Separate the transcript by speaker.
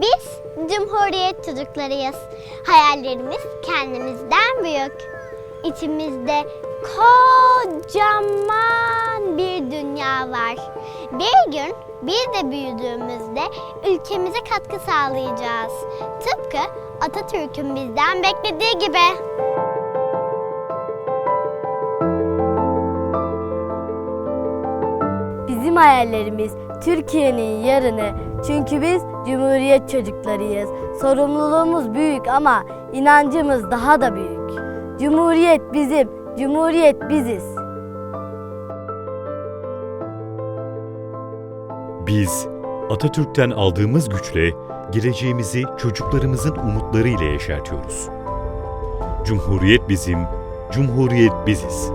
Speaker 1: Biz Cumhuriyet çocuklarıyız. Hayallerimiz kendimizden büyük. İçimizde kocaman bir dünya var. Bir gün biz de büyüdüğümüzde ülkemize katkı sağlayacağız. Tıpkı Atatürk'ün bizden beklediği gibi.
Speaker 2: Bizim hayallerimiz Türkiye'nin yarını. Çünkü biz Cumhuriyet çocuklarıyız. Sorumluluğumuz büyük ama inancımız daha da büyük. Cumhuriyet bizim, Cumhuriyet biziz.
Speaker 3: Biz Atatürk'ten aldığımız güçle geleceğimizi çocuklarımızın umutlarıyla yeşertiyoruz. Cumhuriyet bizim, Cumhuriyet biziz.